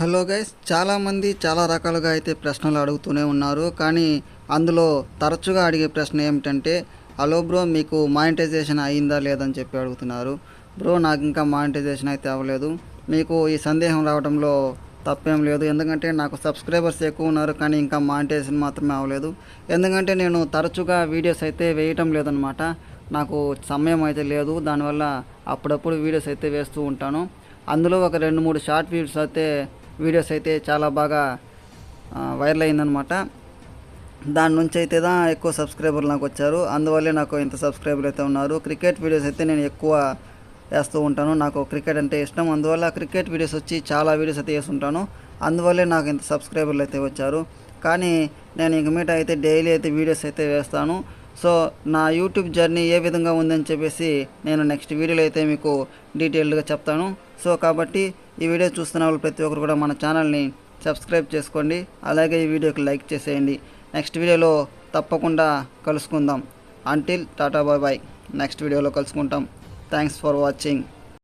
Hello guys చాలామంది చాలా రకాలుగా అయితే ప్రశ్నలు అడుగుతూనే ఉన్నారు. కానీ అందులో తరచుగా అడిగే ప్రశ్న ఏమిటంటే హలో బ్రో మీకు మానిటైజేషన్ అయిందా లేదని చెప్పి అడుగుతున్నారు. బ్రో నాకు ఇంకా మానిటైజేషన్ అయితే అవ్వలేదు. మీకు ఈ సందేహం రావడంలో తప్పేం లేదు. ఎందుకంటే నాకు సబ్స్క్రైబర్స్ ఎక్కువ ఉన్నారు కానీ ఇంకా మానిటైజేషన్ మాత్రమే అవ్వలేదు. ఎందుకంటే నేను తరచుగా వీడియోస్ అయితే వేయటం లేదనమాట నాకు సమయం అయితే లేదు. దానివల్ల అప్పుడప్పుడు వీడియోస్ అయితే వేస్తూ ఉంటాను. అందులో ఒక రెండు మూడు షార్ట్ వీడియోస్ అయితే వీడియోస్ అయితే చాలా బాగా వైరల్ అయిందనమాట దాని నుంచి అయితే దా ఎక్కువ సబ్స్క్రైబర్లు నాకు వచ్చారు. అందువల్లే నాకు ఇంత సబ్స్క్రైబర్లు అయితే ఉన్నారు. క్రికెట్ వీడియోస్ అయితే నేను ఎక్కువ వేస్తూ ఉంటాను. నాకు క్రికెట్ అంటే ఇష్టం. అందువల్ల క్రికెట్ వీడియోస్ వచ్చి చాలా వీడియోస్ అయితే వేస్తుంటాను. అందువల్లే నాకు ఇంత సబ్స్క్రైబర్లు అయితే వచ్చారు. కానీ నేను ఇంక మీట అయితే డైలీ అయితే వీడియోస్ అయితే వేస్తాను. సో నా యూట్యూబ్ జర్నీ ఏ విధంగా ఉందని చెప్పేసి నేను నెక్స్ట్ వీడియోలో అయితే మీకు డీటెయిల్డ్గా చెప్తాను. సో కాబట్టి ఈ వీడియో చూస్తున్న వాళ్ళు ప్రతి ఒక్కరు కూడా మన ఛానల్ని సబ్స్క్రైబ్ చేసుకోండి. అలాగే ఈ వీడియోకి లైక్ చేసేయండి. నెక్స్ట్ వీడియోలో తప్పకుండా కలుసుకుందాం. Until tata bye bye. Next వీడియోలో కలుసుకుంటాం. Thanks for watching